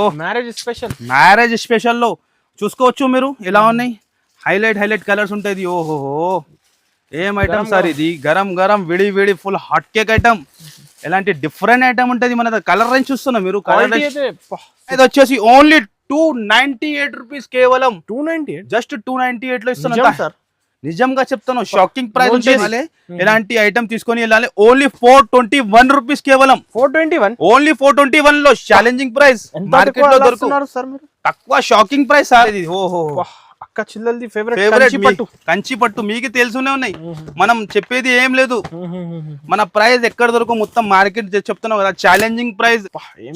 ఓ. Marriage special marriage స్పెషల్లో చూసుకోవచ్చు మీరు. ఎలా ఉన్నాయి? హైలైట్ హైలైట్ కలర్స్ ఉంటుంది ఓహోహో. ఏం ఐటమ్ సార్ ఇది? గరం గరం విడి విడి ఫుల్ హాట్ కేక్ ఐటమ్ ఎలాంటి డిఫరెంట్ ఐటమ్ ఉంటుంది? మన కలర్ రేంజ్ చూస్తున్నా మీరు. కలర్ ఇది వచ్చేసి only two ninety eight rupees కేవలం. Two ninety just two ninety ఎయిట్లో ఇస్తున్నా సార్. నిజంగా చెప్తాను షాకింగ్ ప్రైస్. ఎలాంటి ఐటమ్ తీసుకొని వెళ్ళాలి. Only four twenty one rupees కేవలం. Four twenty one only four twenty వన్లో ఛాలెంజింగ్ ప్రైస్ మార్కెట్లో దొరుకు. దొరుకుతున్నారు తక్కువ షాకింగ్ ప్రైస్ ఇది. ఓహో. అక్క చిల్లల్ది ఫేవరెట్ ఫేవరెట్ కంచి పట్టు. కంచి పట్టు. మీకు తెలుసునే ఉన్నాయి. మనం చెప్పేది ఏం లేదు. మన ప్రైస్ ఎక్కడ దొరకు? మొత్తం మార్కెట్ చెప్తున్నాం కదా. ఛాలెంజింగ్ ప్రైస్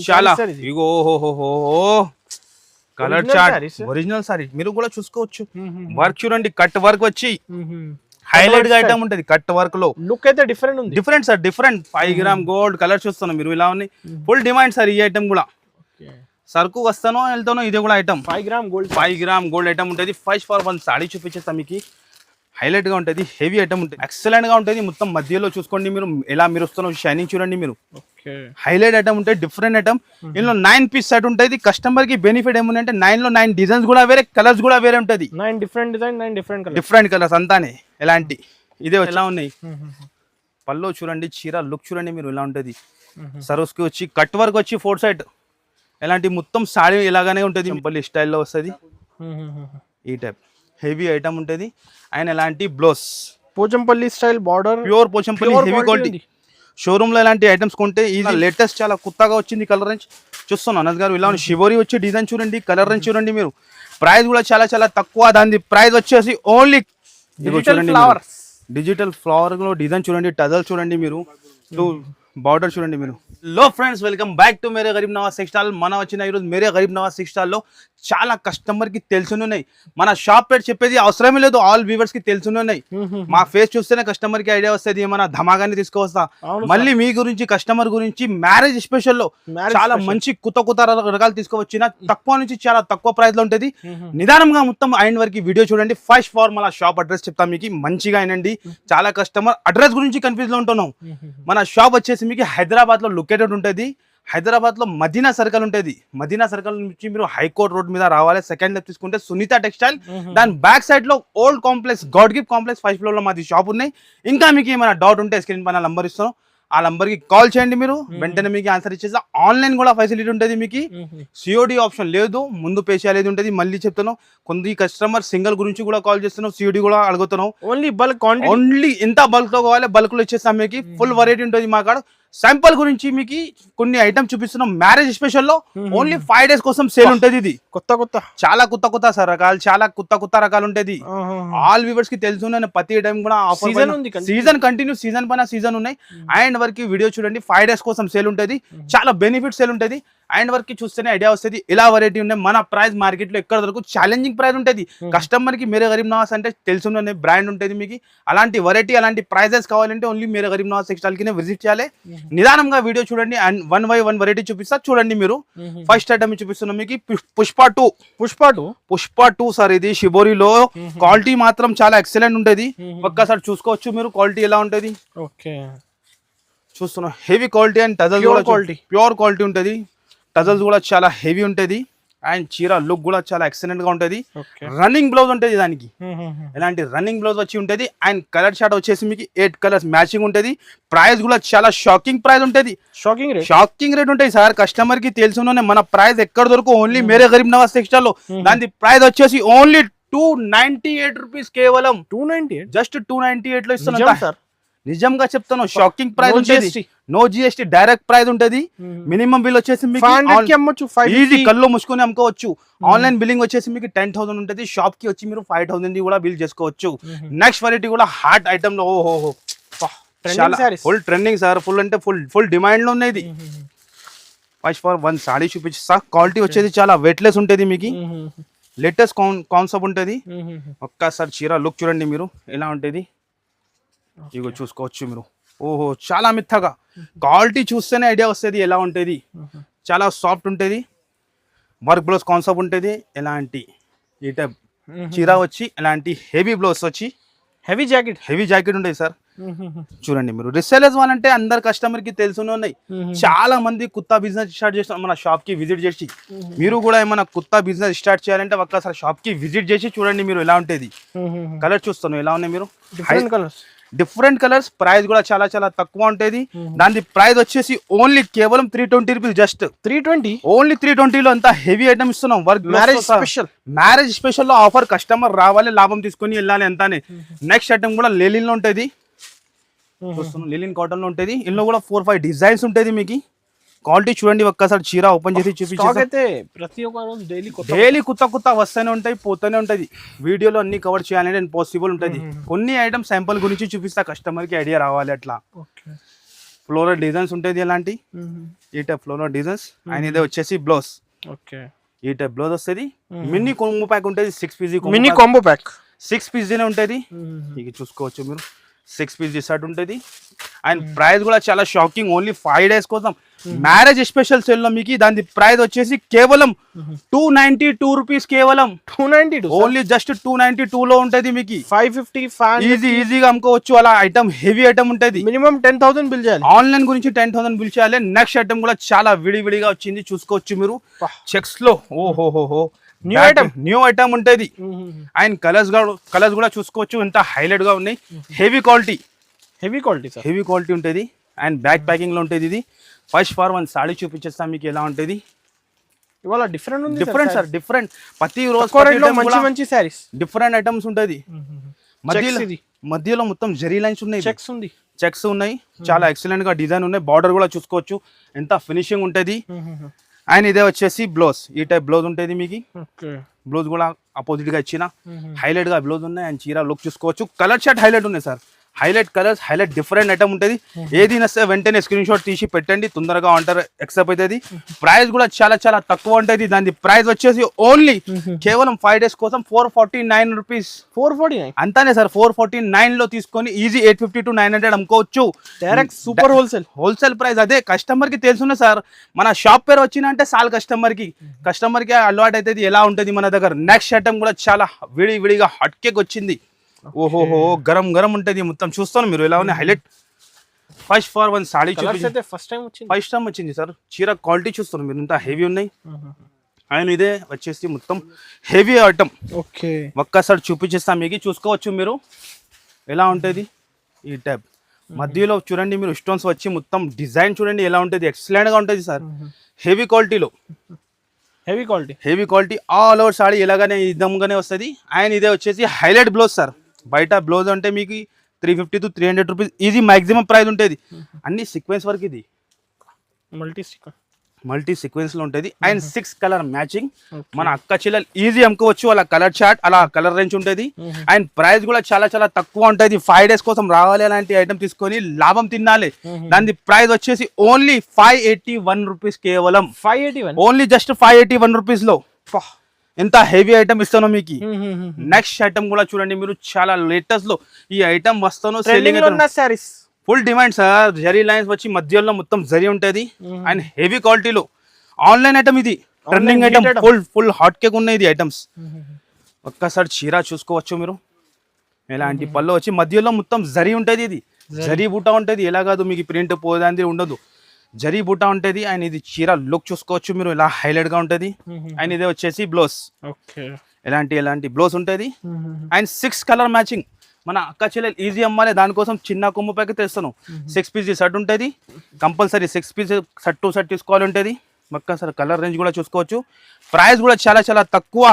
చాలా? ఇగో ఓహో కలర్ చార్ట్? ఒరిజినల్ సారీ మీరు కూడా చూసుకోవచ్చు. వర్క్ చూడండి కట్ వర్క్ వచ్చి హైలైట్గా. ఐటమ్ ఉంటది కట్ వర్క్లో. లుక్ అయితే డిఫరెంట్ ఉంది. Different sir different five gram gold colour చూస్తున్నాం మీరు ఇలా ఉన్నాయి. ఫుల్ డిమాండ్ సార్ ఈ ఐటమ్ కూడా. సరుకు వస్తానో వెళ్తానో ఇది కూడా item five gram gold five gram gold item ఉంటుంది. ఫైవ్ ఫర్ వన్ సాడీ చూపించేస్తాం మీకు. హైలైట్గా ఉంటుంది హెవీ ఐటమ్ ఉంటుంది. ఎక్సలెంట్గా ఉంటుంది. మొత్తం మధ్యలో చూసుకోండి మీరు ఎలా మీరు వస్తున్నారు షైనింగ్ చూడండి మీరు. హైలైట్ ఐటమ్ ఉంటుంది డిఫరెంట్ ఐటమ్. ఇందులో నైన్ పీస్ సెట్ ఉంటుంది. కస్టమర్కి బెనిఫిట్ ఏముందంటే నైన్లో నైన్ డిజైన్స్ కూడా వేరే కలర్స్ కూడా వేరే ఉంటుంది. Nine different design nine different colour different colours అంతానే ఎలాంటి. ఇదే ఎలా ఉన్నాయి? పల్లో చూడండి చీర లుక్ చూడండి మీరు ఎలా ఉంటుంది. సరోస్కి వచ్చి కట్ వర్క్ వచ్చి ఫోర్ సైడ్ ఎలాంటి మొత్తం సాడీ ఇలాగానే ఉంటుంది. సింపుల్ స్టైల్లో వస్తుంది. ఈ టైప్ హెవీ ఐటమ్ ఉంటుంది. అండ్ ఎలాంటి blouse Pochampally style border. Pure Pochampally heavy quality. షోరూమ్లో ఇలాంటి ఐటమ్స్ కొంటే ఇది లేటెస్ట్ చాలా కొత్తగా వచ్చింది కలర్ రేంజ్ చూస్తున్నాను అనస్ గారు ఇలా షివోరి వచ్చి డిజైన్ చూడండి కలర్ రేంజ్ చూడండి మీరు. ప్రైస్ కూడా చాలా చాలా తక్కువ దాని ప్రైస్ వచ్చేసి ఓన్లీ Digital flowers. డిజిటల్ ఫ్లవర్లో డిజైన్ చూడండి టజల్ చూడండి మీరు. బార్డర్ చూడండి మీరు. లో friends welcome back to Mere Garib Nawaz silks stall మన వచ్చిన ఈరోజు మేరే గరీబ్ నవాజ్ సిక్స్ స్టాల్లో చాలా కస్టమర్కి తెలుసునే ఉన్నాయి. మన షాప్ పేరు చెప్పేది అవసరమే లేదు ఆల్ వ్యూవర్స్కి తెలుసునే ఉన్నాయి. మా ఫేస్ చూస్తేనే కస్టమర్కి ఐడియా వస్తుంది ఏమైనా ధమాగాని తీసుకువస్తా. మళ్ళీ మీ గురించి కస్టమర్ గురించి మ్యారేజ్ స్పెషల్లో Marriage చాలా. మంచి కొత్త కొత్త రకాలు తీసుకువచ్చిన తక్కువ నుంచి చాలా తక్కువ ప్రైస్లో ఉంటది. నిదానంగా మొత్తం అయిన వరకు వీడియో చూడండి. ఫస్ట్ ఫార్ మన షాప్ అడ్రస్ చెప్తాం మీకు మంచిగా అయినండి. చాలా కస్టమర్ అడ్రస్ గురించి కన్ఫ్యూజ్లో ఉంటున్నాం. మన షాప్ వచ్చేసి మీకు హైదరాబాద్లో లొకేటెడ్ ఉంటుంది. హైదరాబాద్లో మదీనా సర్కిల్ ఉంటుంది. మదీనా సర్కిల్ నుంచి మీరు హైకోర్ట్ రోడ్ మీద రావాలి. సెకండ్ లెఫ్ట్ తీసుకుంటే సునీత టెక్స్టైల్. దాని బ్యాక్ సైడ్లో old complex god gift complex first ఫ్లోర్లో మాది షాప్ ఉన్నాయి. ఇంకా మీకు ఏమైనా డౌట్ ఉంటే స్క్రీన్ పైన నంబర్ ఇస్తాను. ఆ నంబర్కి కాల్ చేయండి మీరు. వెంటనే మీకు ఆన్సర్ ఇచ్చేసి ఆన్లైన్ కూడా ఫెసిలిటీ ఉంటుంది మీకు. సిఓడి ఆప్షన్ లేదు. ముందు పే చేయాలి ఉంటుంది. మళ్ళీ చెప్తాను కొంత కస్టమర్ సింగిల్ గురించి కూడా కాల్ చేస్తున్నాం సిఓడి కూడా అడుగుతున్నాం ఓన్లీ బల్క్ ఓన్లీ ఎంత బల్క్లో కావాలి. బల్క్లో ఇచ్చేస్తాం మీకు. ఫుల్ వెరైటీ ఉంటుంది మా కాడ. శాంపుల్ గురించి మీకు కొన్ని ఐటమ్ చూపిస్తున్నాం. మ్యారేజ్ స్పెషల్లో ఓన్లీ ఫైవ్ డేస్ కోసం సేల్ ఉంటుంది ఇది. కొత్త కొత్త. చాలా కొత్త కొత్త సార్ రకాలు చాలా కొత్త కొత్త రకాలు ఉంటుంది. ఆల్ వ్యూవర్స్కి తెలుసు నేను ప్రతి టైం కూడా continue. సీజన్ కంటిన్యూ సీజన్ పైన సీజన్ ఉన్నాయి. అండ్ వరకు వీడియో చూడండి ఫైవ్ డేస్ కోసం సేల్ ఉంటుంది. చాలా బెనిఫిట్ సేల్ ఉంటుంది. అండ్ వరకు చూస్తేనే ఐడియా వస్తుంది. ఇలా వెరైటీ ఉన్నాయి మన ప్రైస్ మార్కెట్లో ఎక్కడ దొరకు ఛాలెంజింగ్ ప్రైస్ ఉంటుంది. కస్టమర్కి మేరే గరీబ్ నవాస్ అంటే తెలుసున్న బ్రాండ్ ఉంటుంది మీకు. అలాంటి వెరైటీ అలాంటి ప్రైజెస్ కావాలంటే ఓన్లీ మేరే గరీబ్ నవాస్ టెక్స్టైల్కి విజిట్ చేయాలి. నిదానంగా వీడియో చూడండి and one by one variety చూపిస్తా. చూడండి మీరు. ఫస్ట్ ఐటమ్ చూపిస్తున్నాం మీకు. Push- Pushpa two Pushpa two Pushpa two sir ఇది షిబోరిలో క్వాలిటీ మాత్రం చాలా ఎక్సలెంట్ ఉంటది. ఒక్కసారి చూసుకోవచ్చు మీరు. క్వాలిటీ ఎలా ఉంటది? ఓకే చూస్తున్నాం. హెవీ క్వాలిటీ అండ్ కూడా quality. ప్యూర్ క్వాలిటీ ఉంటది. టజల్స్ కూడా చాలా హెవీ ఉంటది. అండ్ చీర లుక్ కూడా చాలా ఎక్సలెంట్గా ఉంటది. రన్నింగ్ బ్లౌజ్ ఉంటది దానికి. ఎలాంటి రన్నింగ్ బ్లౌజ్ వచ్చి ఉంటది. అండ్ కలర్ షార్ట్ వచ్చేసి మీకు ఎయిట్ కలర్స్ మ్యాచింగ్ ఉంటది. ప్రైస్ కూడా చాలా షాకింగ్ ప్రైస్ ఉంటది. షాకింగ్ రేట్ షాకింగ్ రేట్ ఉంటాయి సార్. కస్టమర్కి తెలుసునే మన ప్రైస్ ఎక్కడ దొరకు? ఓన్లీ మేరే గరీబ్ నవాజ్ టెక్స్టైల్లో. దాని ప్రైస్ వచ్చేసి only two ninety eight rupees కేవలం. Two ninety eight just two ninety ఎయిట్లో ఇస్తున్నా సార్. నిజంగా చెప్తాను షాకింగ్ ప్రైస్ ఉంటుంది. నో జిఎస్టీ డైరెక్ట్ ప్రైస్ ఉంటది. మినిమం బిల్ వచ్చేసి ఫైవ్ హండ్రెడ్కి అమ్మొచ్చు ఫైవ్ ఈజీ కల్లో ముసుకొని అమ్ముకోవచ్చు. ఆన్లైన్ బిల్లింగ్ వచ్చేసి మీకు టెన్ థౌసండ్ ఉంటుంది. షాప్కి వచ్చి మీరు ఫైవ్ థౌసండ్ కూడా బిల్ చేసుకోవచ్చు. నెక్స్ట్ వెరైటీ కూడా హార్ట్ ఐటమ్లో ఓహో. ఫుల్ ట్రెండింగ్ సార్ ఫుల్ అంటే ఫుల్ ఫుల్ డిమాండ్లో ఉన్నది ఫస్ట్ ఫర్ వన్ సాడీ చూపించి. క్వాలిటీ వచ్చేది చాలా వెయిట్లెస్ ఉంటుంది మీకు. లేటెస్ట్ కాన్సెప్ట్ ఉంటుంది. ఒక్కసారి చీర లుక్ చూడండి మీరు. ఎలా ఉంటుంది? ఇగో చూసుకోవచ్చు మీరు. ఓహో చాలా మిత్తగా. క్వాలిటీ చూస్తేనే ఐడియా వస్తుంది ఎలా ఉంటుంది. చాలా సాఫ్ట్ ఉంటుంది. వర్క్ బ్లౌజ్ కాన్సెప్ట్ ఉంటుంది. ఎలాంటి ఈ టైప్ చీర వచ్చి ఎలాంటి హెవీ బ్లౌజ్ వచ్చి హెవీ జాకెట్ హెవీ జాకెట్ ఉంటుంది సార్. చూడండి మీరు. రిసెలర్స్ వాళ్ళంటే అందరు కస్టమర్కి తెలుసునే ఉన్నాయి. చాలా మంది కొత్త బిజినెస్ స్టార్ట్ చేస్తున్నారు మన షాప్కి విజిట్ చేసి మీరు కూడా ఏమైనా కొత్త బిజినెస్ స్టార్ట్ చేయాలంటే ఒక్కసారి షాప్కి విజిట్ చేసి చూడండి మీరు ఎలా ఉంటుంది. కలర్ చూస్తాను ఎలా ఉన్నాయి మీరు? Different colours different colours price కూడా చాలా చాలా తక్కువ ఉంటుంది. దాని ప్రైస్ వచ్చేసి ఓన్లీ కేవలం three twenty rupees just three twenty only three ట్వంటీలో అంత హెవీ ఐటమ్ ఇస్తున్నాం. వర్క్ మ్యారేజ్ స్పెషల్ మ్యారేజ్ స్పెషల్లో ఆఫర్ కస్టమర్ రావాలి లాభం తీసుకొని వెళ్ళాలి అంతానే. నెక్స్ట్ ఐటమ్ కూడా లెలిన్లో ఉంటుంది. చూస్తున్నాం లిలిన్ కాటన్లో ఉంటుంది. ఇందులో కూడా ఫోర్ ఫైవ్ డిజైన్స్ ఉంటుంది మీకు. క్వాలిటీ చూడండి ఒక్కసారి చీర ఓపెన్ చేసి చూపించి అయితే ప్రతి ఒక్క రోజు డైలీ కొత్త డైలీ కొత్త కొత్త వస్తూనే ఉంటాయి పోతూనే ఉంటుంది వీడియోలో అన్ని కవర్ చేయాలంటే పాసిబుల్ ఉంటుంది. కొన్ని ఐటమ్ శాంపుల్ గురించి చూపిస్తా కస్టమర్కి ఐడియా రావాలి అట్లా. ఫ్లోరల్ డిజైన్స్ ఉంటుంది ఎలాంటి? ఈ టైప్ ఫ్లోరల్ డిజైన్స్ అండ్ ఇదే వచ్చేసి బ్లౌజ్ ఓకే. ఈ టైప్ బ్లౌజ్ వస్తుంది మినీ కొంగు ప్యాక్ ఉంటుంది six pieces mini combo pack six పీజీనే ఉంటుంది. ఇక చూసుకోవచ్చు మీరు. సిక్స్ పీస్ షర్ట్ ఉంటుంది. అండ్ ప్రైస్ కూడా చాలా షాకింగ్ ఓన్లీ ఫైవ్ డేస్ కోసం. మ్యారేజ్ స్పెషల్ సేల్లో మీకు దాని ప్రైస్ వచ్చేసి కేవలం టూ నైన్టీ టూ రూపీస్ కేవలం. Two ninety two only just two ninety two లో ఉంటుంది మీకు. ఫైవ్ ఫిఫ్టీ ఫైవ్ ఈజీ ఈజీగా అమ్ముకోవచ్చు. అలా ఐటమ్ హెవీ ఐటమ్ ఉంటుంది. మినిమం టెన్ థౌసండ్ బిల్ చేయాలి. ఆన్లైన్ గురించి టెన్ థౌసండ్ బిల్ చేయాలి. నెక్స్ట్ ఐటమ్ కూడా చాలా విడివిడిగా వచ్చింది. చూసుకోవచ్చు మీరు. చెక్స్లో. ఓహోహోహో. New item. న్యూ ఐటమ్ ఉంటుంది. అండ్ కలర్స్ కలర్స్ కూడా చూసుకోవచ్చు. ఎంత హైలైట్గా ఉన్నాయి. Heavy quality heavy quality sir heavy quality ఉంటుంది. అండ్ బ్యాక్ ప్యాకింగ్లో ఉంటుంది ఇది. ఫస్ట్ ఫార్ వన్ సాడీ చూపించేస్తాం మీకు ఎలా ఉంటుంది. ఇవాళ డిఫరెంట్ ఉంది డిఫరెంట్ సార్ డిఫరెంట్ ప్రతి మంచి రోజు మంచి శారీస్ డిఫరెంట్ ఐటమ్స్ ఉంటుంది. మధ్యలో. మధ్యలో మొత్తం జెరీ లైన్స్ ఉన్నాయి. చెక్స్ ఉంది. చెక్స్ ఉన్నాయి. చాలా ఎక్సలెంట్గా డిజైన్ ఉన్నాయి. బార్డర్ కూడా చూసుకోవచ్చు. ఎంత ఫినిషింగ్ ఉంటుంది. అండ్ ఇదే వచ్చేసి బ్లౌజ్. ఈ టైప్ బ్లౌజ్ ఉంటుంది మీకు? బ్లౌజ్ కూడా అపోజిట్గా ఇచ్చిన. హైలైట్గా బ్లౌజ్ ఉన్నాయి. అండ్ చీర లుక్ చూసుకోవచ్చు. కలర్ షర్ట్ హైలైట్ ఉన్నాయి sir highlight colours highlight different item ఉంటుంది. ఏది నస్తే వెంటనే స్క్రీన్ షాట్ తీసి పెట్టండి తొందరగా ఆర్డర్ ఎక్సెప్ట్ అవుతుంది ప్రైస్ కూడా చాలా చాలా తక్కువ ఉంటుంది. దాని ప్రైస్ వచ్చేసి ఓన్లీ కేవలం ఫైవ్ డేస్ కోసం four forty nine rupees four forty nine అంతానే sir four forty నైన్లో తీసుకొని easy eight fifty to nine hundred అమ్ముకోవచ్చు. Direct super wholesale wholesale price అదే. కస్టమర్కి తెలుసునే సార్ మన షాప్ పేరు వచ్చిందంటే చాలు కస్టమర్కి. కస్టమర్కి అలవాటు అవుతుంది ఎలా ఉంటుంది మన దగ్గర. నెక్స్ట్ ఐటమ్ కూడా చాలా విడి విడిగా హట్ కేక్ వచ్చింది. ఓహోహో గరం గరం ఉంటుంది మొత్తం. చూస్తాను మీరు ఎలా ఉన్నాయి? Highlight. First for one sari చూపించి. ఫస్ట్ టైం వచ్చింది. ఫస్ట్ టైం వచ్చింది సార్ చీర క్వాలిటీ చూస్తారు మీరు. ఇంత హెవీ ఉన్నాయి. అండ్ ఇదే వచ్చేసి మొత్తం హెవీ ఐటమ్ ఓకే. ఒక్కసారి చూపించేస్తాం మీకు. చూసుకోవచ్చు మీరు. ఎలా ఉంటుంది? ఈ టైప్ మధ్యలో చూడండి మీరు స్టోన్స్ వచ్చి మొత్తం డిజైన్ చూడండి ఎలా ఉంటుంది. ఎక్సలెంట్గా ఉంటుంది సార్ హెవీ క్వాలిటీలో heavy quality heavy quality all over sari ఇలాగానే ఇద్దాముగానే వస్తుంది. అండ్ ఇదే వచ్చేసి హైలైట్ బ్లౌజ్ సార్ బయట బ్లౌజ్ అంటే మీకు three fifty to three hundred rupees easy maximum price ఉంటుంది. అన్ని సీక్వెన్స్ వరకు ఇది. మల్టీ మల్టీ సీక్వెన్స్లో ఉంటుంది. అండ్ సిక్స్ కలర్ మ్యాచింగ్ మన అక్క చెల్లెలు ఈజీ అమ్ముకోవచ్చు అలా కలర్ చార్ట్ అలా కలర్ రేంజ్ ఉంటుంది. అండ్ ప్రైస్ కూడా చాలా చాలా తక్కువ ఉంటుంది. ఫైవ్ డేస్ కోసం రావాలి అలాంటి ఐటమ్ తీసుకొని లాభం తినాలి దాని ప్రైస్ వచ్చేసి only five eighty one rupees కేవలం. Five eighty one only just five eighty one రూపీస్లో ఎంత హెవీ ఐటమ్ ఇస్తానో మీకు? నెక్స్ట్ ఐటమ్ కూడా చూడండి మీరు చాలా లేటెస్ట్లో ఈ ఐటమ్ వస్తానో saris full demand sir zari lines వచ్చి మధ్యలో మొత్తం జరీ ఉంటది. అండ్ హెవీ క్వాలిటీలో ఆన్లైన్ ఐటమ్ ఇది. Trending item. Full full hot cake ఉన్నాయి ఇది ఐటమ్స్ ఒక్కసారి చీర చూసుకోవచ్చు మీరు? ఇలాంటి పళ్ళు వచ్చి మధ్యలో మొత్తం జరీ ఉంటది ఇది. జరీ. బూట ఉంటది. ఎలా కాదు మీకు ప్రింట్ పోదాంది ఉండదు. జరీ బూట ఉంటది. అండ్ ఇది చీర లుక్ చూసుకోవచ్చు. మీరు ఇలా హైలైట్గా ఉంటది. అండ్ ఇది వచ్చేసి బ్లౌజ్ ఓకే. ఎలాంటి ఎలాంటి బ్లౌజ్ ఉంటది. అండ్ సిక్స్ కలర్ మ్యాచింగ్ మన అక్క చెల్లెలు ఈజీ అమ్మాలి. దానికోసం చిన్న కొమ్ము ప్యాకెట్ తెస్తాను. సిక్స్ పీస్ షర్ట్ ఉంటుంది. Compulsory six piece shirt to shirt తీసుకోవాలి ఉంటుంది. ఒక్కసారి కలర్ రేంజ్ కూడా చూసుకోవచ్చు. ప్రైస్ కూడా చాలా చాలా తక్కువ.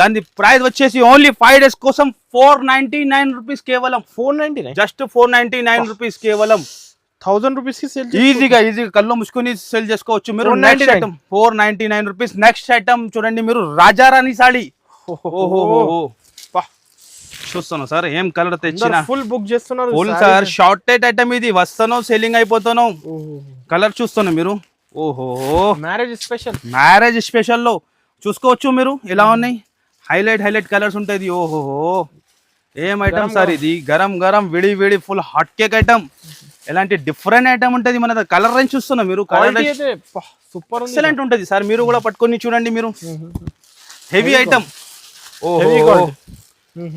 దాని ప్రైస్ వచ్చేసి ఓన్లీ ఫైవ్ డేస్ కోసం ఫోర్ నైన్టీ నైన్ రూపీస్ కేవలం. Four ninety nine just four ninety nine rupees కేవలం. థౌసండ్ రూపీస్కి సేల్ ఈజీగా ఈజీగా కళ్ళు ముసుకొని సెల్ చేసుకోవచ్చు మీరు. 499. Next item four ninety nine rupees next item చూడండి మీరు. రాజారాణి సాడీ ఓహో చూస్తాను సార్ ఏం కలర్ తెచ్చిన? ఫుల్ బుక్ చేస్తున్నారు ఫుల్ సార్. షార్టెడ్ ఐటమ్ ఇది. వస్తాను సెల్లింగ్ అయిపోతాను. కలర్ చూస్తాను మీరు. ఓహో మ్యారేజ్ స్పెషల్ మ్యారేజ్ స్పెషల్లో చూసుకోవచ్చు మీరు. ఎలా ఉన్నాయి? హైలైట్ హైలైట్ కలర్స్ ఉంటుంది ఓహో ఏం ఐటమ్ సార్ ఇది? గరం గరం విడి విడి ఫుల్ హాట్ కేక్ ఐటమ్ ఎలాంటి డిఫరెంట్ ఐటమ్ ఉంటుంది మన కలర్ రేంజ్ చూస్తున్నా మీరు కలర్ సూపర్ ఎక్సలెంట్ ఉంటుంది. సార్ మీరు కూడా పట్టుకొని చూడండి మీరు. హెవీ ఐటమ్ ఓహో.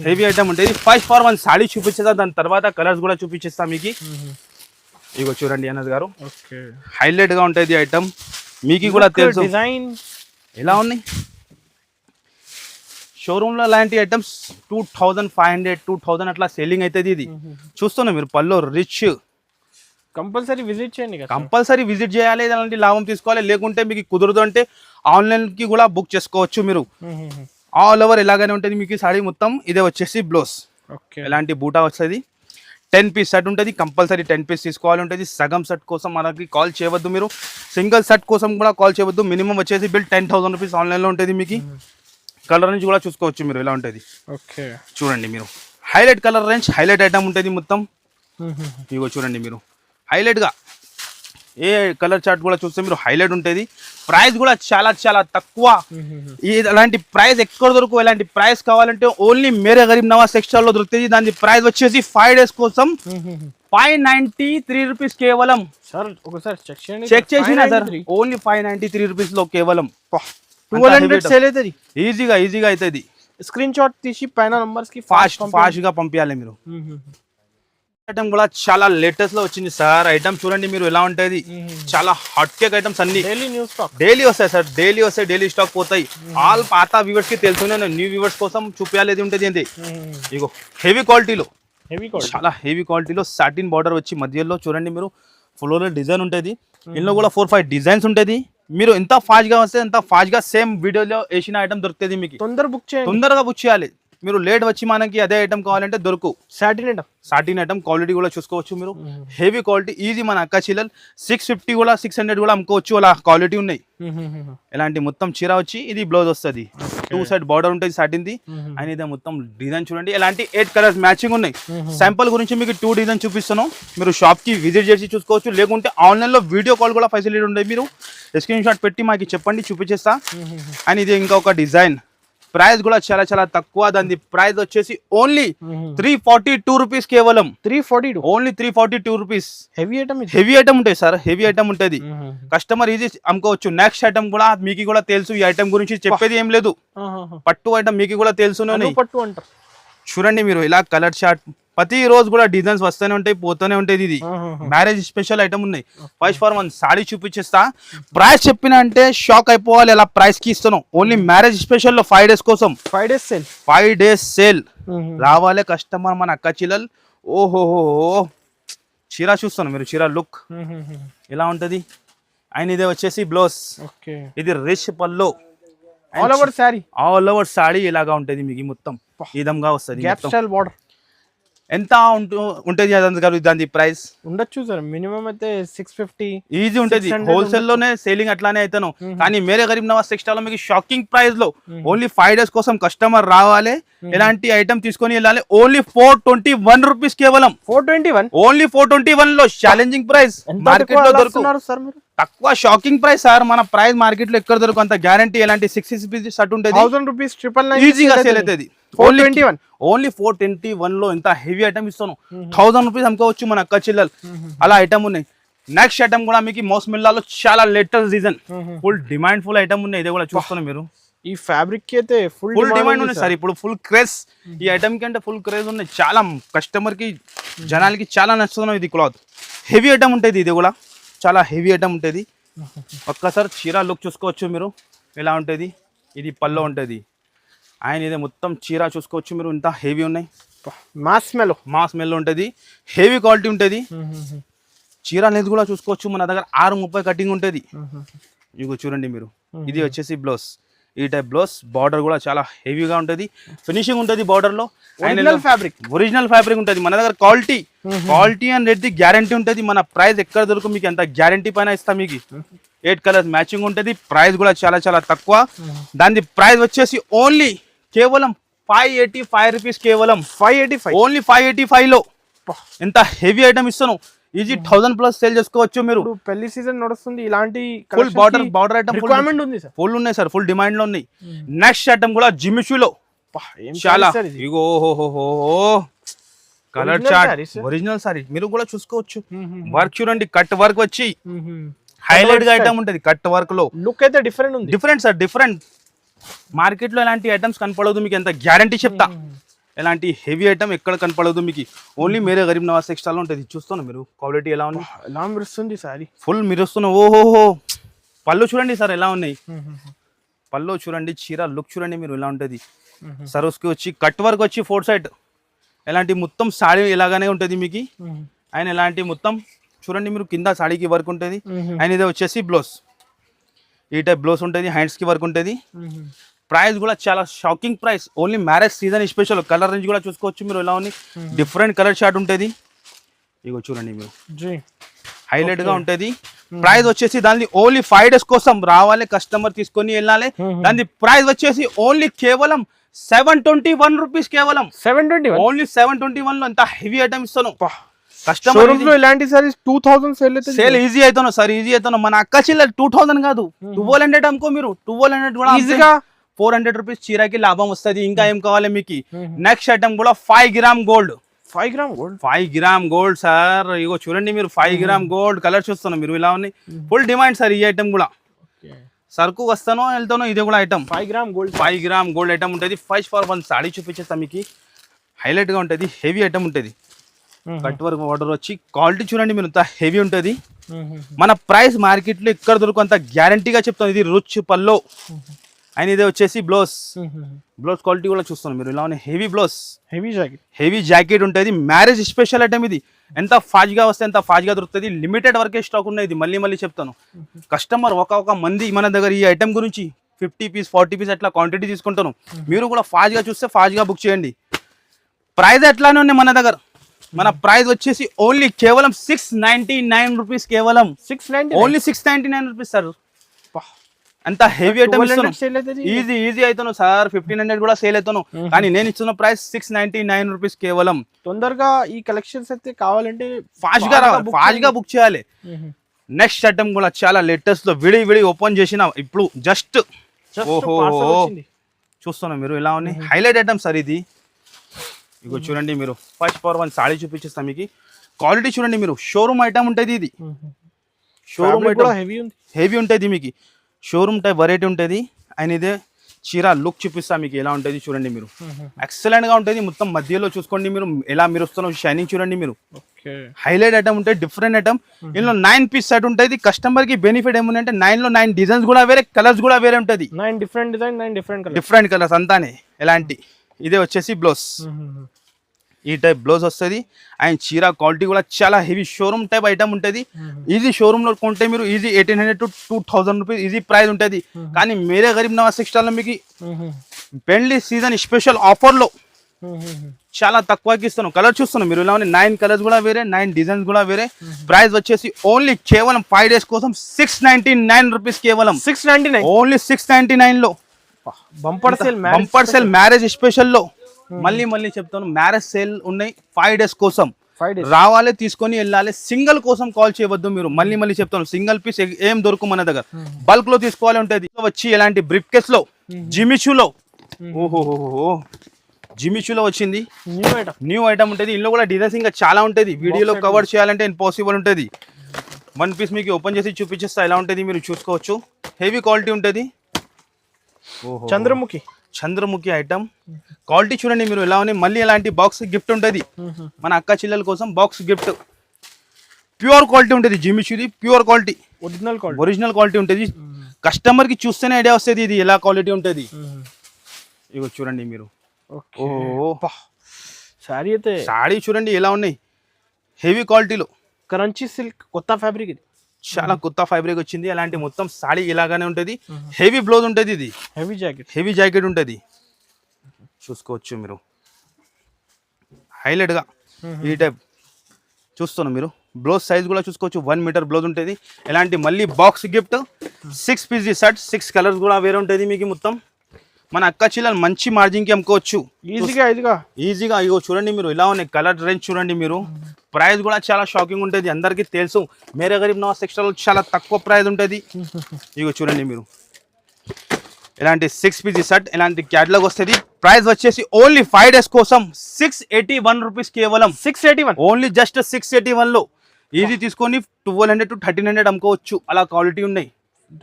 హెవీ ఐటమ్ ఉంటుంది. ఫస్ట్ ఫార్ వన్ సాడీ చూపించేదా దాని తర్వాత కలర్స్ కూడా చూపించేస్తా మీకు. ఇగో చూడండి అన్నది గారు. హైలైట్గా ఉంటుంది ఐటమ్ మీకు కూడా తెలుసు. డిజైన్ ఎలా ఉన్నాయి షోరూమ్లో లాంటి items two thousand five hundred two thousand అట్లా సెల్లింగ్ అవుతుంది ఇది. చూస్తున్నా మీరు పళ్ళు రిచ్ కంపల్సరీ విజిట్ చేయండి కంపల్సరీ విజిట్ చేయాలి అలాంటి లాభం తీసుకోవాలి లేకుంటే మీకు కుదరదు అంటే ఆన్లైన్కి కూడా బుక్ చేసుకోవచ్చు మీరు. ఆల్ ఓవర్ ఎలాగనే ఉంటుంది మీకు సాడీ మొత్తం ఇదే వచ్చేసి బ్లౌజ్. ఓకే. ఎలాంటి బూటా వస్తుంది? టెన్ పీస్ సెట్ ఉంటుంది కంపల్సరీ టెన్ పీస్ తీసుకోవాలి ఉంటుంది. సగం సెట్ కోసం మనకి కాల్ చేయవద్దు మీరు. సింగిల్ సెట్ కోసం కూడా కాల్ చేయవద్దు. మినిమం వచ్చేసి బిల్ టెన్ థౌసండ్ రూపీస్ ఆన్లైన్లో ఉంటుంది మీకు. కలర్ నుంచి కూడా చూసుకోవచ్చు మీరు ఎలా ఉంటుంది? ఓకే. చూడండి మీరు. Highlight colour range highlight item ఉంటుంది మొత్తం. ఇగో చూడండి మీరు. హైలైట్గా. ఏ కలర్ చార్ట్ కూడా చూస్తే మీరు హైలైట్ ఉంటుంది. ప్రైస్ కూడా చాలా చాలా తక్కువ. ఈ అలాంటి ప్రైస్ ఎక్కడ దొరకు ఎలాంటి ప్రైస్ కావాలంటే ఓన్లీ మేరే గరీబ్ నవాజ్ సెక్షన్లో దొరుకుతుంది. దాని ప్రైస్ వచ్చేసి ఫైవ్ డేస్ కోసం ఫైవ్ నైన్టీ త్రీ రూపీస్ కేవలం. సార్ ఒకసారి చెక్ చేయండి. చెక్ చేసిన sir only five ninety three రూపీస్లో కేవలం ట్వెల్వ్ హండ్రెడ్ సేల్ అవుతుంది. ఈజీగా ఈజీగా అవుతుంది. స్క్రీన్ షాట్ తీసి పైన నంబర్స్కి ఫాస్ట్ ఫాస్ట్గా పంపించాలి మీరు. ఐటమ్ కూడా చాలా లేటెస్ట్లో వచ్చింది సార్. ఐటమ్ చూడండి మీరు ఎలా ఉంటుంది చాలా హాట్ కేక్ ఐటమ్స్ అన్ని. డైలీ స్టాక్ డైలీ వస్తాయి సార్. డైలీ వస్తాయి డైలీ స్టాక్ పోతాయి. ఆల్ పాత వ్యూవర్స్కి తెలుసునే న్యూ వ్యూవర్స్ కోసం చూపించాలి ఉంటుంది ఏంటి ఇగో హెవీ క్వాలిటీలో హెవీ చాలా హెవీ క్వాలిటీలో సాటిన్ బార్డర్ వచ్చి మధ్యలో చూడండి మీరు. ఫ్లోరల్ డిజైన్ ఉంటుంది. ఇందులో కూడా ఫోర్ ఫైవ్ డిజైన్స్ ఉంటుంది. మీరు ఎంత ఫాస్ట్గా వస్తే ఎంత ఫాస్ట్గా సేమ్ వీడియోలో వేసిన ఐటమ్ దొరుకుతుంది మీకు. తొందర బుక్ తొందరగా బుక్ చేయాలి. మీరు లేట్ వచ్చి మనకి అదే ఐటమ్ కావాలంటే దొరుకు. సాటిన్ సాటిన్ ఐటమ్ క్వాలిటీ కూడా చూసుకోవచ్చు మీరు. హెవీ క్వాలిటీ ఈజీ మన అక్క చీలలు సిక్స్ ఫిఫ్టీ కూడా సిక్స్ హండ్రెడ్ కూడా అమ్ముకోవచ్చు. అలా క్వాలిటీ ఉన్నాయి. ఇలాంటి మొత్తం చీర వచ్చి ఇది బ్లౌజ్ వస్తుంది. టూ సైడ్ బార్డర్ ఉంటుంది సాటిన్ది అండ్ ఇది మొత్తం డిజైన్ చూడండి. ఇలాంటి ఎయిట్ కలర్స్ మ్యాచింగ్ ఉన్నాయి. శాంపుల్ గురించి మీకు టూ డిజైన్ చూపిస్తాను మీరు షాప్కి విజిట్ చేసి చూసుకోవచ్చు. లేకుంటే ఆన్లైన్లో వీడియో కాల్ కూడా ఫెసిలిటీ ఉంది మీరు. స్క్రీన్ షాట్ పెట్టి మాకు చెప్పండి చూపించేస్తా. అండ్ ఇది ఇంకా ఒక డిజైన్ ప్రైస్ కూడా చాలా చాలా తక్కువ దాని ప్రైస్ వచ్చేసి only three forty two rupees కేవలం. Three forty only three forty two rupees. Heavy item heavy item ఉంటుంది సార్ హెవీ ఐటమ్ ఉంటుంది. కస్టమర్ ఈజీ అమ్ముకోవచ్చు. నెక్స్ట్ ఐటమ్ కూడా మీకు కూడా తెలుసు ఈ ఐటమ్ గురించి చెప్పేది ఏం లేదు. పట్టు ఐటమ్ మీకు కూడా ఉన్నాయి. పట్టు అంటారు. చూడండి మీరు ఇలా కలర్ షార్ట్ ప్రతి రోజు కూడా డిజైన్స్ వస్తూనే ఉంటాయి పోతూనే ఉంటుంది ఇది. మ్యారేజ్ స్పెషల్ ఐటమ్ ఉన్నాయి. ఫస్ట్ ఫార్ వన్ సాడీ చూపించేస్తా. ప్రైస్ చెప్పిన అంటే షాక్ అయిపోవాలి ఇలా ప్రైస్కి ఇస్తాను ఓన్లీ మ్యారేజ్ స్పెషల్లో ఫైవ్ డేస్ కోసం. Five days sale five days sale రావాలి కస్టమర్ మన అక్క చిల్లలు. ఓహోహో. చీర చూస్తాను మీరు చీర లుక్ ఎలా ఉంటుంది? అండ్ ఇది వచ్చేసి బ్లౌజ్ ఇది రిచ్ పల్లో all over sari all over sari ఇలాగా ఉంటుంది మీకు మొత్తం. ఈ విధంగా వస్తుంది బార్డర్ ఎంత ఉంటు ఉంటుంది గారు దాని ప్రైస్? ఉండొచ్చు సార్ మినిమం అయితే సిక్స్ ఫిఫ్టీ ఈజీ ఉంటుంది. 600 హోల్సేల్లోనే సేలింగ్ అట్లానే అవుతాను కానీ మేరే గరీబ్ నవాజ్ టెక్స్టైల్లో మీకు షాకింగ్ ప్రైస్లో ఓన్లీ ఫైవ్ డేస్ కోసం కస్టమర్ రావాలి. ఎలాంటి ఐటమ్ తీసుకొని వెళ్ళాలి? Only four twenty one rupees కేవలం. Four twenty one? Only four twenty వన్లో ఛాలెంజింగ్ ప్రైస్ మార్కెట్లో దొరుకు సార్ మీరు? తక్కువ షాకింగ్ ప్రైస్ సార్. మన ప్రైస్ మార్కెట్లో ఎక్కడ దొరుకు? అంత గ్యారంటీ ఎలాంటి సిక్స్ పీస్ షర్ట్ ఉంటుంది. థౌసండ్ రూపీస్ ట్రిపుల్ ఈజీగా సేల్ అవుతుంది. Four twenty one only four twenty వన్లో ఎంత హెవీ ఐటమ్ ఇస్తాను థౌసండ్ రూపీస్ అమ్ముకోవచ్చు మన అక్క చిల్లలు. అలా ఐటమ్ ఉన్నాయి. నెక్స్ట్ ఐటమ్ కూడా మీకు మోస్ మిల్లాలో చాలా latest season full demand full item ఉన్నాయి. ఇది కూడా చూస్తున్నాం మీరు. ఈ ఫ్యాబ్రిక్కి అయితే ఫుల్ ఫుల్ డిమాండ్ ఉన్నాయి సార్. ఇప్పుడు ఫుల్ క్రేజ్ ఈ ఐటమ్ కంటే ఫుల్ క్రేజ్ ఉన్నాయి. చాలా కస్టమర్కి జనాలకి చాలా నచ్చుతున్నాం ఇది క్లాత్ హెవీ ఐటమ్ ఉంటుంది ఇది కూడా. చాలా హెవీ ఐటమ్ ఉంటుంది. ఒక్కసారి చీర లుక్ చూసుకోవచ్చు మీరు. ఎలా ఉంటుంది? ఇది పల్లో ఉంటుంది. ఆయన ఇది మొత్తం చీర చూసుకోవచ్చు మీరు ఇంత హెవీ ఉన్నాయి. మాస్ మెలో మా స్మెల్ ఉంటుంది హెవీ క్వాలిటీ ఉంటుంది. చీర అనేది కూడా చూసుకోవచ్చు మన దగ్గర ఆరు ముప్పై కటింగ్ ఉంటుంది. ఇగో చూడండి మీరు. ఇది వచ్చేసి బ్లౌజ్ ఈ టైప్ బ్లౌజ్ బార్డర్ కూడా చాలా హెవీగా ఉంటుంది. ఫినిషింగ్ ఉంటుంది బార్డర్లో. ఒరిజినల్ ఫ్యాబ్రిక్ ఒరిజినల్ ఫ్యాబ్రిక్ ఉంటుంది. మన దగ్గర క్వాలిటీ క్వాలిటీ రేట్ గ్యారంటీ ఉంటుంది. మన ప్రైస్ ఎక్కడ దొరకు మీకు ఎంత గ్యారంటీ పైన ఇస్తాం మీకు. ఎయిట్ కలర్స్ మ్యాచింగ్ ఉంటుంది. ప్రైస్ కూడా చాలా చాలా తక్కువ. దాని ప్రైస్ వచ్చేసి ఓన్లీ కేవలం ఫైవ్ ఎయిటీ ఫైవ్ రూపీస్ కేవలం five eighty five only five eighty ఫైవ్లో ఎంత హెవీ ఐటమ్ ఇస్తాను. ఈజీ థౌసండ్ ప్లస్ సేల్ చేసుకోవచ్చు మీరు. పెళ్ళి సీజన్ నడుస్తుంది ఇలాంటి full border border item requirement ఉంది సార్ ఫుల్ ఉన్నాయి సార్ ఫుల్ డిమాండ్లో ఉన్నాయి. నెక్స్ట్ ఐటమ్ కూడా జిమిషులో చాలా. ఇగో కలర్ చార్ట్? ఒరిజినల్ సారీ మీరు కూడా చూసుకోవచ్చు. వర్క్ చూడండి కట్ వర్క్ వచ్చి. హైలైట్గా ఐటమ్ ఉంటుంది కట్ వర్క్లో. లుక్ అయితే డిఫరెంట్ ఉంది. డిఫరెంట్ సార్ డిఫరెంట్ మార్కెట్లో ఎలాంటి ఐటమ్స్ కనపడదు మీకు ఎంత గ్యారంటీ చెప్తా. ఎలాంటి హెవీ ఐటమ్ ఎక్కడ కనపడదు మీకు. ఓన్లీ మీరే గరీబ్ నవాజ్ టెక్స్టైల్ ఉంటుంది. చూస్తున్నా మీరు? క్వాలిటీ ఎలా ఉంది? ఎలా మెరుస్తుంది సారీ. ఫుల్ మీరు వస్తున్న ఓహోహో. పళ్ళు చూడండి సార్ ఎలా ఉన్నాయి. పళ్ళు చూడండి చీర లుక్ చూడండి మీరు ఎలా ఉంటుంది. సరోస్కి వచ్చి కట్ వర్క్ వచ్చి ఫోర్ సైడ్ ఎలాంటి మొత్తం సాడీ ఇలాగానే ఉంటుంది మీకు. ఆయన ఎలాంటి మొత్తం చూడండి మీరు కింద సాడీకి వర్క్ ఉంటుంది. అండ్ ఇది వచ్చేసి బ్లౌజ్ ఈ టైప్ బ్లౌజ్ ఉంటుంది హ్యాండ్స్కి వర్క్ ఉంటుంది. ప్రైస్ కూడా చాలా shocking price only marriage season special colour range కూడా చూసుకోవచ్చు మీరు ఎలా ఉంది. డిఫరెంట్ కలర్ షార్ట్ ఉంటుంది. ఇగో చూడండి మీరు. హైలైట్గా ఉంటుంది. ప్రైస్ వచ్చేసి దాని ఓన్లీ ఫైవ్ డేస్ కోసం రావాలి కస్టమర్ తీసుకొని వెళ్ళాలి. దాని ప్రైస్ వచ్చేసి ఓన్లీ కేవలం సెవెన్ ట్వంటీ వన్ రూపీస్ కేవలం. Seven twenty only seven twenty వన్లో ఎంత హెవీ ఐటమ్ ఇస్తాను లో కస్టమర్ ఇలాంటి సారీస్ టూ థౌసండ్ సేల్ అయితే సేల్ ఈజీ అవుతాను సార్ ఈజీ అవుతాను మన అక్క టూ థౌసండ్ కాదు. ట్వెల్వ్ హండ్రెడ్ అనుకో మీరు. ట్వెల్వ్ హండ్రెడ్ కూడా ఈజీగా ఫోర్ హండ్రెడ్ రూపీస్ చీరకి లాభం వస్తుంది. ఇంకా ఏం కావాలి మీకు? నెక్స్ట్ ఐటమ్ కూడా five gram gold five gram gold five gram gold sir ఇగో చూడండి మీరు ఫైవ్ గ్రామ్ గోల్డ్ కలర్ చూస్తున్నారు మీరు ఇలా ఉన్నాయి. ఫుల్ డిమాండ్ సార్ ఈ ఐటమ్ కూడా. సరుకు వస్తానో వెళ్తానో ఇది కూడా item five gram gold five gram gold item ఉంటుంది. ఫస్ట్ ఫర్ వన్ సాడీ చూపించేస్తాం మీకు. హైలైట్గా ఉంటుంది. హెవీ ఐటమ్ ఉంటుంది. కట్ వర్క్ ఆర్డర్ వచ్చి క్వాలిటీ చూడండి మీరు అంత హెవీ ఉంటుంది. మన ప్రైస్ మార్కెట్లో ఇక్కడ దొరకు అంత గ్యారంటీగా చెప్తాను. ఇది రుచ్ పల్లో. అండ్ ఇది వచ్చేసి బ్లౌజ్ బ్లౌజ్ క్వాలిటీ కూడా చూస్తాను మీరు. ఇలా heavy blouse heavy jacket heavy jacket ఉంటుంది. మ్యారేజ్ స్పెషల్ ఐటమ్ ఇది. ఎంత ఫాస్ట్గా వస్తే ఎంత ఫాస్ట్గా దొరుకుతుంది. లిమిటెడ్ వరకే స్టాక్ ఉన్నది. ఇది మళ్ళీ మళ్ళీ చెప్తాను. కస్టమర్ ఒక ఒక మంది మన దగ్గర ఈ ఐటమ్ గురించి ఫిఫ్టీ పీస్ ఫార్టీ పీస్ అట్లా క్వాంటిటీ తీసుకుంటాను. మీరు కూడా ఫాస్ట్గా చూస్తే ఫాస్ట్గా బుక్ చేయండి. ప్రైస్ ఎట్లానే ఉన్నాయి మన దగ్గర. మన ప్రైస్ వచ్చేసి ఓన్లీ కేవలం సిక్స్ నైన్టీ నైన్ రూపీస్ కేవలం six ninety only six ninety nine rupees sir. అంత హెవీ ఐటమ్ ఈజీ ఈజీ అవుతాను సార్. ఫిఫ్టీన్ హండ్రెడ్ కూడా సేల్ అవుతాను కానీ నేను ఇస్తున్న price six ninety nine rupees కేవలం. తొందరగా ఈ కలెక్షన్స్ అయితే కావాలంటే ఫాస్ట్గా ఫాస్ట్గా బుక్ చేయాలి. నెక్స్ట్ ఐటమ్ కూడా చాలా లేటెస్ట్లో విడి విడి ఓపెన్ చేసిన ఇప్పుడు జస్ట్ ఓహో. చూస్తున్నా మీరు ఇలా ఉన్నాయి? హైలైట్ ఐటమ్ సార్ ఇది. ఇగో చూడండి మీరు. ఫస్ట్ ఫర్ వన్ సాడీ చూపించేస్తాం మీకు. క్వాలిటీ చూడండి మీరు. షోరూమ్ ఐటమ్ ఉంటుంది ఇది. షోరూమ్ ఐటమ్ హెవీ ఉంది. హెవీ ఉంటుంది మీకు. షోరూమ్ టైప్ వెరైటీ ఉంటుంది. అండ్ ఇదే చీర లుక్ చూపిస్తా మీకు ఎలా ఉంటుంది చూడండి మీరు. ఎక్సలెంట్గా ఉంటుంది. మొత్తం మధ్యలో చూసుకోండి మీరు. ఎలా మీరు వస్తున్న షైనింగ్ చూడండి మీరు. హైలైట్ ఐటమ్ ఉంటాయి డిఫరెంట్ ఐటమ్ ఇందులో నైన్ పీస్ సెట్ ఉంటుంది. కస్టమర్కి బెనిఫిట్ ఏముందంటే నైన్లో నైన్ డిజైన్స్ కూడా వేరే కలర్స్ కూడా వేరే ఉంటుంది. Nine different design nine different colour different colours అంతానే. ఎలాంటి? ఇదే వచ్చేసి బ్లౌజ్. ఈ టైప్ బ్లౌజ్ వస్తుంది. అండ్ చీర క్వాలిటీ కూడా చాలా హెవీ షోరూమ్ టైప్ ఐటమ్ ఉంటుంది. ఈజీ షోరూమ్లో కొంటే మీరు easy eighteen hundred to two thousand rupees easy price ఉంటుంది. కానీ మీరే గరీబ్ నవాజ్ టెక్స్టైల్లో మీకు పెళ్ళి సీజన్ స్పెషల్ ఆఫర్లో చాలా తక్కువకి ఇస్తాను కలర్ చూస్తున్నాను మీరు ఇలా నైన్ కలర్స్ కూడా వేరే నైన్ డిజైన్స్ కూడా వేరే. ప్రైస్ వచ్చేసి ఓన్లీ కేవలం ఫైవ్ డేస్ కోసం సిక్స్ నైన్టీ నైన్ రూపీస్ కేవలం. Six ninety nine only six ninety నైన్లో. Bumper sale bumper sale marriage స్పెషల్లో మళ్ళీ మళ్ళీ చెప్తాను మ్యారేజ్ సేల్ ఉన్నాయి ఫైవ్ డేస్ కోసం. రావాలి తీసుకొని వెళ్ళాలి సింగిల్ కోసం కాల్ చేయవద్దు మీరు. మళ్ళీ మళ్ళీ చెప్తాను సింగిల్ పీస్ ఏం దొరుకు మన దగ్గర? బల్క్లో తీసుకోవాలి ఉంటుంది వచ్చి ఎలాంటి బ్రిఫ్ కేస్లో. జిమిచూలో ఓహోహోహో. జిమిచూలో వచ్చింది. న్యూ ఐటమ్ న్యూ ఐటమ్ ఉంటుంది. ఇందులో కూడా డిజైన్స్ ఇంకా చాలా ఉంటుంది. వీడియోలో కవర్ చేయాలంటే ఇంపాసిబుల్ ఉంటుంది. వన్ పీస్ మీకు ఓపెన్ చేసి చూపించేస్తా ఎలా ఉంటుంది మీరు చూసుకోవచ్చు. హెవీ క్వాలిటీ ఉంటుంది. ఓహో చంద్రముఖి. చంద్రముఖి ఐటమ్ క్వాలిటీ చూడండి మీరు ఎలా ఉన్నాయి. మళ్ళీ ఎలాంటి బాక్స్ గిఫ్ట్ ఉంటుంది. మన అక్క చెల్లెల కోసం బాక్స్ గిఫ్ట్ ప్యూర్ క్వాలిటీ ఉంటుంది జిమిచూది pure quality original quality original quality ఉంటుంది. కస్టమర్కి చూస్తేనే ఐడియా వస్తుంది ఇది ఎలా క్వాలిటీ ఉంటుంది. ఇగో చూడండి మీరు. శారీ అయితే సాడీ చూడండి ఎలా ఉన్నాయి. హెవీ క్వాలిటీలో క్రంచీ సిల్క్ కొత్త ఫ్యాబ్రిక్ ఇది. చాలా కొత్త ఫైబ్రిక్ వచ్చింది. అలాంటి మొత్తం సాడీ ఇలాగానే ఉంటుంది. హెవీ బ్లౌజ్ ఉంటుంది ఇది. హెవీ జాకెట్ హెవీ జాకెట్ ఉంటుంది. చూసుకోవచ్చు మీరు. హైలైట్గా ఈ టైప్ చూస్తున్నాం మీరు. బ్లౌజ్ సైజ్ కూడా చూసుకోవచ్చు. వన్ మీటర్ బ్లౌజ్ ఉంటుంది. ఇలాంటి మళ్ళీ box gift six piece shirt six colours కూడా వేరే ఉంటుంది మీకు మొత్తం. మన అక్క చిల్లలు మంచి మార్జిన్కి అమ్ముకోవచ్చు. ఈజీగా ఇదిగా ఈజీగా ఇగో చూడండి మీరు ఇలా ఉన్నాయి కలర్ రేంజ్ చూడండి మీరు. ప్రైస్ కూడా చాలా షాకింగ్ ఉంటుంది అందరికీ తెలుసు. మేరే గరీబ్ నవాజ్ టెక్స్టైల్ చాలా తక్కువ ప్రైస్ ఉంటుంది. ఇగో చూడండి మీరు. ఇలాంటి సిక్స్ పీస్ షర్ట్ ఇలాంటి క్యాటలాగ్ వస్తుంది. ప్రైస్ వచ్చేసి ఓన్లీ ఫైవ్ డేస్ కోసం సిక్స్ ఎయిటీ వన్ రూపీస్ కేవలం. Six eighty one only just six eighty వన్లో ఈజీ తీసుకొని twelve hundred to thirteen hundred అమ్ముకోవచ్చు. అలా క్వాలిటీ ఉన్నాయి.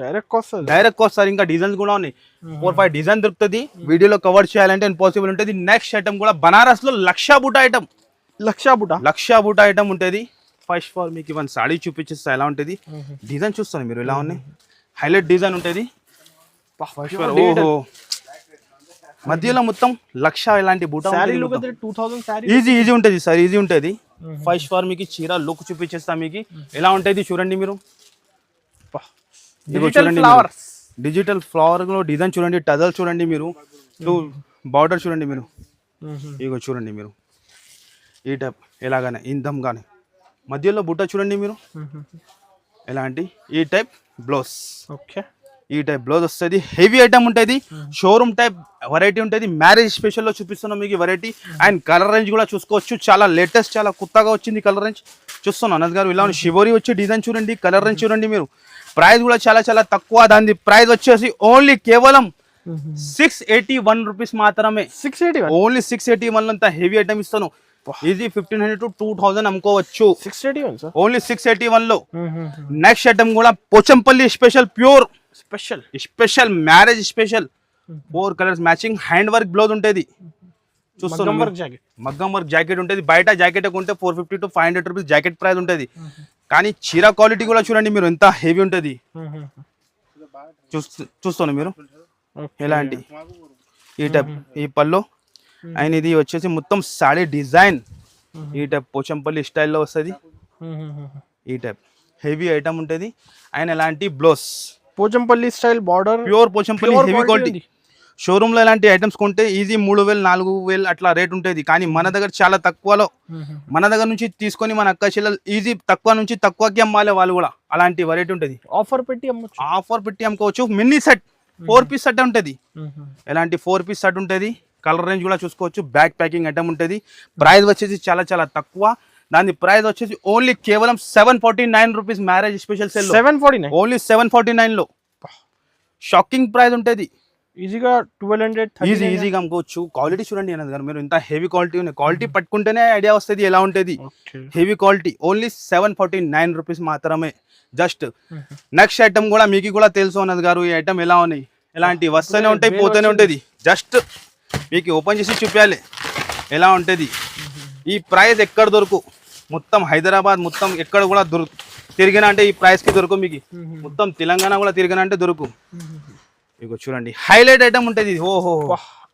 డైరెక్ట్ వస్తుంది డైరెక్ట్ వస్తారు ఇంకా డిజైన్స్ కూడా ఉన్నాయి. ఫోర్ ఫైవ్ డిజైన్ దొరుకుతుంది. వీడియోలో కవర్ చేయాలంటే పాసిబుల్ ఉంటుంది. నెక్స్ట్ ఐటమ్ కూడా బనారస్లో లక్ష బూట ఐటమ్ లక్ష బుట? లక్ష బూట ఐటమ్ ఉంటుంది. ఫస్ట్ ఫాల్ మీకు ఇవన్నీ సాడీ చూపించేస్తా ఎలా ఉంటుంది? డిజైన్ చూస్తాను మీరు ఎలా ఉన్నాయి? హైలైట్ డిజైన్ ఉంటుంది. ఓహో. మధ్యలో మొత్తం లక్ష ఇలాంటి బూట ఈజీ ఈజీ ఉంటుంది సార్ ఈజీ ఉంటుంది. ఫస్ట్ ఫార్ మీకు చీర లుక్ చూపించేస్తా మీకు. ఎలా ఉంటుంది చూడండి మీరు. ఫ్లవర్స్ డిజిటల్ ఫ్లవర్లో డిజైన్ చూడండి టజల్ చూడండి మీరు. బార్డర్ చూడండి మీరు. ఇగో చూడండి మీరు. ఈ టైప్ ఎలాగానే ఇందం కానీ మధ్యలో బుట్ట చూడండి మీరు. ఎలాంటి? ఈ టైప్ బ్లౌజ్. ఓకే. ఈ టైప్ బ్లౌజ్ వస్తుంది. హెవీ ఐటమ్ ఉంటుంది. షోరూమ్ టైప్ వెరైటీ ఉంటుంది. మ్యారేజ్ స్పెషల్లో చూపిస్తున్నాం మీకు వెరైటీ అండ్ కలర్ రేంజ్ కూడా చూసుకోవచ్చు. చాలా లేటెస్ట్ చాలా కొత్తగా వచ్చింది కలర్ రేంజ్ చూస్తున్నాం అనంత్ గారు ఇలా షివోరీ వచ్చి డిజైన్ చూడండి కలర్ రేంజ్ చూడండి మీరు. ప్రైస్ కూడా చాలా చాలా తక్కువ దాని ప్రైస్ వచ్చేసి ఓన్లీ కేవలం సిక్స్ ఎయిటీ వన్ రూపీస్ మాత్రమే. Six eighty only six eighty one అంత హెవీ ఐటమ్ ఇస్తాను. Easy fifteen hundred to two thousand అమ్ముకోవచ్చు. Six eighty one only six eighty వన్లో నెక్స్ట్ ఐటమ్ కూడా Pochampally special pure special special marriage special four colours matching hand work blouse ఉంటుంది. చూస్తున్నాం మగ్గం work jacket ఉంటుంది. బయట jacket కొంటే four fifty to five hundred rupees jacket price ఉంటుంది. కానీ చీర క్వాలిటీ కూడా చూడండి మీరు ఎంత హెవీ ఉంటుంది. చూస్తూ చూస్తాను మీరు. ఎలాంటి ఈ టైప్ ఈ పళ్ళు. అండ్ ఇది వచ్చేసి మొత్తం సాడీ డిజైన్. ఈ టైప్ పోచంపల్లి స్టైల్లో వస్తుంది. ఈ టైప్ హెవీ ఐటమ్ ఉంటుంది. అండ్ ఎలాంటి blouse? Pochampally style border. Pure Pochampally heavy quality ఉంది. షోరూమ్లో ఇలాంటి ఐటమ్స్ కొంటే ఈజీ మూడు వేలు నాలుగు వేలు అట్లా రేట్ ఉంటుంది. కానీ మన దగ్గర చాలా తక్కువలో మన దగ్గర నుంచి తీసుకొని మన అక్క చెల్లెలు ఈజీ తక్కువ నుంచి తక్కువకి అమ్మాలి వాళ్ళు కూడా. అలాంటి వెరైటీ ఉంటుంది. ఆఫర్ పెట్టి అమ్మొచ్చు. ఆఫర్ పెట్టి అమ్ముకోవచ్చు. Mini set four piece set ఉంటుంది. ఎలాంటి ఫోర్ పీస్ సెట్ ఉంటుంది. కలర్ రేంజ్ కూడా చూసుకోవచ్చు. బ్యాక్ ప్యాకింగ్ ఐటమ్ ఉంటుంది. ప్రైస్ వచ్చేసి చాలా చాలా తక్కువ. దాని ప్రైస్ వచ్చేసి ఓన్లీ కేవలం seven forty nine rupees marriage special sale seven forty nine only seven forty నైన్లో షాకింగ్ ప్రైస్ ఉంటుంది. ఈజీగా ట్వెల్వ్ హండ్రెడ్ ఈజీ ఈజీగా అమ్ముకోవచ్చు క్వాలిటీ చూడండి అన్నది గారు. మీరు ఇంత హెవీ క్వాలిటీ ఉన్నాయి. క్వాలిటీ పట్టుకుంటేనే ఐడియా వస్తుంది ఎలా ఉంటుంది? Heavy quality only seven forty nine rupees మాత్రమే. జస్ట్ నెక్స్ట్ ఐటమ్ కూడా మీకు కూడా తెలుసు అన్నది గారు. ఈ ఐటమ్ ఎలా ఉన్నాయి? ఎలాంటి వస్తూనే ఉంటాయి పోతూనే ఉంటుంది. జస్ట్ మీకు ఓపెన్ చేసి చూపించాలి ఎలా ఉంటుంది. ఈ ప్రైస్ ఎక్కడ దొరకు? మొత్తం హైదరాబాద్ మొత్తం ఎక్కడ కూడా దొరుకు తిరిగిన అంటే ఈ ప్రైస్కి దొరుకు మీకు. మొత్తం తెలంగాణ కూడా తిరిగిన అంటే దొరుకు. ఇగో చూడండి హైలైట్ ఐటమ్ ఉంటుంది ఓహో.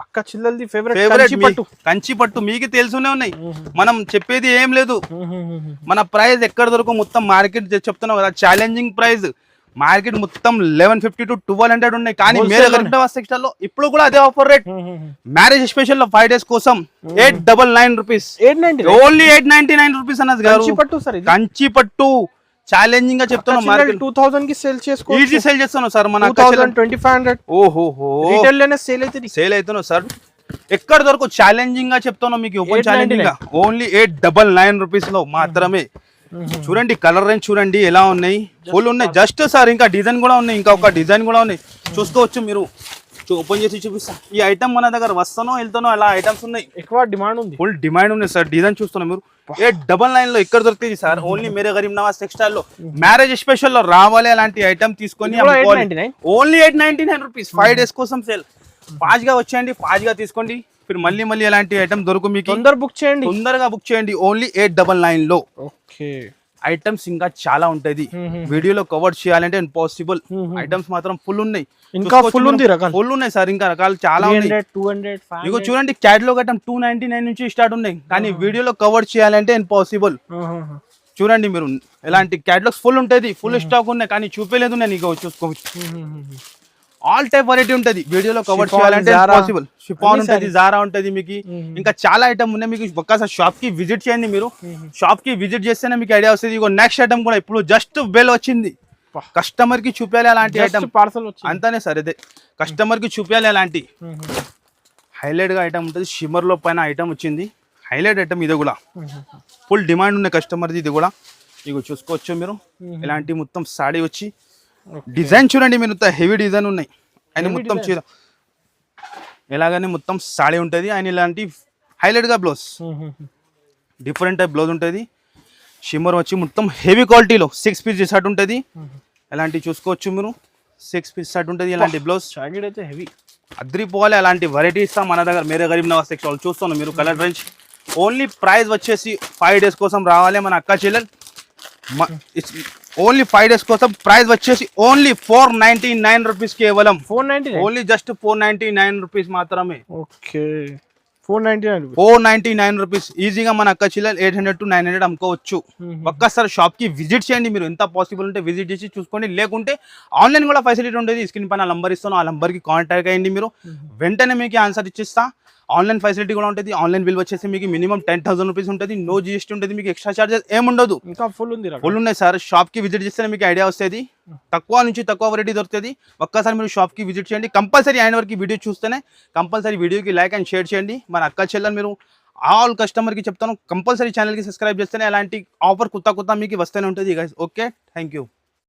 అక్క చిల్లల్ది ఫేవరెట్ ఫేవరెట్ పట్టు. కంచి పట్టు మీకు తెలుసునే ఉన్నాయి. మనం చెప్పేది ఏం లేదు. మన ప్రైస్ ఎక్కడ దొరకు మొత్తం మార్కెట్ చెప్తున్నాం కదా ఛాలెంజింగ్ ప్రైస్ మార్కెట్ మొత్తం eleven fifty to twelve hundred ఉన్నాయి. కానీ మీరు సెక్షన్లో ఇప్పుడు కూడా అదే ఆఫర్ రేట్ మ్యారేజ్ స్పెషల్లో ఫైవ్ డేస్ కోసం eight double nine rupees only eight ninety nine rupees అన్నది కంచి పట్టు కంచి పట్టు. ఛాలెంజింగ్గా చెప్తున్నాం మార్కెట్ టూ థౌసండ్కి సేల్ చేసుకో ఈజీ సేల్ చేస్తున్నాం సార్ మన ట్వంటీ ఫైవ్ హండ్రెడ్ ఓహో రీటైల్లోనే సేల్ అవుతుంది సేల్ సార్. ఎక్కడ దొరకు ఛాలెంజింగ్గా చెప్తున్నాం మీకు? Open 899. ఛాలెంజింగ్గా? Only eight double nine రూపీస్లో మాత్రమే. చూడండి కలర్ రేంజ్ చూడండి ఎలా ఉన్నాయి? ఫుల్ ఉన్నాయి. జస్ట్ సార్ ఇంకా డిజైన్ కూడా ఉన్నాయి ఇంకా ఒక డిజైన్ కూడా ఉన్నాయి. చూసుకోవచ్చు మీరు. ఓపెన్ చేసి చూపిస్తా. ఈ ఐటమ్ మన దగ్గర వస్తానో వెళ్తానో అలా ఐటమ్స్ ఉన్నాయి. ఎక్కువ డిమాండ్ ఉంది. ఫుల్ డిమాండ్ ఉన్నాయి సార్. డిజైన్ చూస్తున్నాం మీరు. ఎయిట్ డబల్ నైన్లో ఎక్కడ దొరుకుతుంది సార్? ఓన్లీ మేరే గరీబ్ నవాజ్ టెక్స్టైల్లో. మ్యారేజ్ స్పెషల్లో రావాలి అలాంటి ఐటమ్ తీసుకొని ఇది కూడా 899? Only eight ninety nine rupees five days కోసం సేల్ ఫాస్ట్గా వచ్చేయండి ఫాస్ట్గా తీసుకోండి. మీరు మళ్ళీ మళ్ళీ ఎలాంటి ఐటమ్ దొరుకు మీకు? తొందర బుక్ చేయండి. తొందరగా బుక్ చేయండి. ఓన్లీ ఎయిట్ డబల్ నైన్లో. ఓకే ఐటమ్స్ ఇంకా చాలా ఉంటది వీడియోలో కవర్ చేయాలంటే ఇంపాసిబుల్ ఐటమ్స్ మాత్రం ఫుల్ ఉన్నాయి. ఇంకా full ఉంది. ఫుల్ ఉన్నాయి సార్ ఇంకా రకాలు చాలా ఉన్నాయి. ఇగో చూడండి catalogue item two ninety nine నుంచి స్టార్ట్ ఉన్నాయి. కానీ వీడియోలో కవర్ చేయాలంటే ఇంపాసిబుల్ చూడండి మీరు ఎలాంటి క్యాటలాగ్స్ ఫుల్ ఉంటుంది ఫుల్ స్టాక్ ఉన్నాయి కానీ చూపేలేదు నేను ఇక చూసుకోవచ్చు. ఆల్ టైప్ వెరైటీ ఉంటుంది. వీడియోలో కవర్ చేయాలంటే. పాసిబుల్ షిఫాన్ ఉంటుంది జారా ఉంటుంది మీకు. ఇంకా చాలా ఐటమ్ ఉన్నాయి మీకు. ఒక్కసారి షాప్కి విజిట్ చేయండి మీరు. షాప్కి విజిట్ చేస్తేనే మీకు ఐడియా వస్తుంది. ఇగో నెక్స్ట్ ఐటమ్ కూడా ఇప్పుడు జస్ట్ బెల్ వచ్చింది. కస్టమర్కి చూపించాలి అలాంటి ఐటమ్ పార్సల్ అంతానే సరే అదే కస్టమర్కి చూపించాలి అలాంటి. హైలైట్గా ఐటమ్ ఉంటుంది. షిమర్లో పైన ఐటమ్ వచ్చింది. హైలైట్ ఐటమ్ ఇది కూడా. ఫుల్ డిమాండ్ ఉన్న కస్టమర్ది ఇది కూడా. ఇగో చూసుకోవచ్చు మీరు. ఇలాంటి మొత్తం సాడీ వచ్చి డిజైన్ చూడండి మీరు హెవీ డిజైన్ ఉన్నాయి. ఆయన మొత్తం చీర ఎలాగని మొత్తం సాడీ ఉంటుంది. ఆయన ఇలాంటి హైలైట్గా బ్లౌజ్ డిఫరెంట్ టైప్ బ్లౌజ్ ఉంటుంది. షిమ్మర్ వచ్చి మొత్తం హెవీ క్వాలిటీలో సిక్స్ పీస్ డిసర్ట్ ఉంటుంది. ఎలాంటివి చూసుకోవచ్చు మీరు? సిక్స్ పీస్ సెట్ ఉంటుంది ఇలాంటి బ్లౌజ్. జాకెట్ అయితే హెవీ. అద్రిపోవాలి అలాంటి వెరైటీ ఇస్తాం మన దగ్గర మీరే గరీబ్ నవాజ్ సెక్షన్ చూస్తున్నాం మీరు కలర్ రేంజ్ ఓన్లీ ప్రైస్ వచ్చేసి ఫైవ్ డేస్ కోసం రావాలి మన అక్క చెల్లెలు. ఓన్లీ ఫైవ్ డేస్ కోసం ప్రైస్ వచ్చేసి only four ninety nine rupees కేవలం. Four ninety nine only just four ninety nine rupees మాత్రమే. Okay four ninety nine four ninety nine rupees ఈజీగా మన అక్క చెల్లెలు eight hundred to nine hundred అమ్ముకోవచ్చు ఒక్కసారి షాప్కి విజిట్ చేయండి మీరు. ఎంత పాసిబుల్ ఉంటే విజిట్ చేసి చూసుకోండి. లేకుంటే ఆన్లైన్ కూడా ఫెసిలిటీ ఉంటుంది స్క్రీన్ పైన నంబర్ ఇస్తాను. ఆ నంబర్కి కాంటాక్ట్ అయ్యండి మీరు. వెంటనే మీకు ఆన్సర్ ఇచ్చేస్తా. ఆన్లైన్ ఫెసిలిటీ కూడా ఉంటుంది. ఆన్లైన్ బిల్ వచ్చేసి మీకు మినిమం టెన్ థౌసండ్ రూపీస్ ఉంటుంది. నో జిఎస్టీ ఉంటుంది. మీకు ఎక్స్ట్రా చార్జెస్ ఏముండదు. ఇంకా ఫుల్ ఉంది ఫుల్ ఉన్నాయి సార్. షాప్కి విజిట్ చేస్తేనే మీకు ఐడియా వస్తుంది. తక్కువ నుంచి తక్కువ వెరైటీ దొరుకుతుంది. ఒక్కసారి మీరు షాప్కి విజిట్ చేయండి. కంపల్సరీ ఆయన వరకు వీడియో చూస్తేనే కంపల్సరీ వీడియోకి లైక్ అండ్ షేర్ చేయండి. మన అక్క చెల్లెలు మీరు ఆల్ కస్టమర్కి చెప్తాను. కంపల్సరీ ఛానల్కి సబ్స్క్రైబ్ చేస్తేనే అలాంటి ఆఫర్ కొత్త కొత్త మీకు వస్తూనే ఉంటుంది ఓకే థ్యాంక్ యూ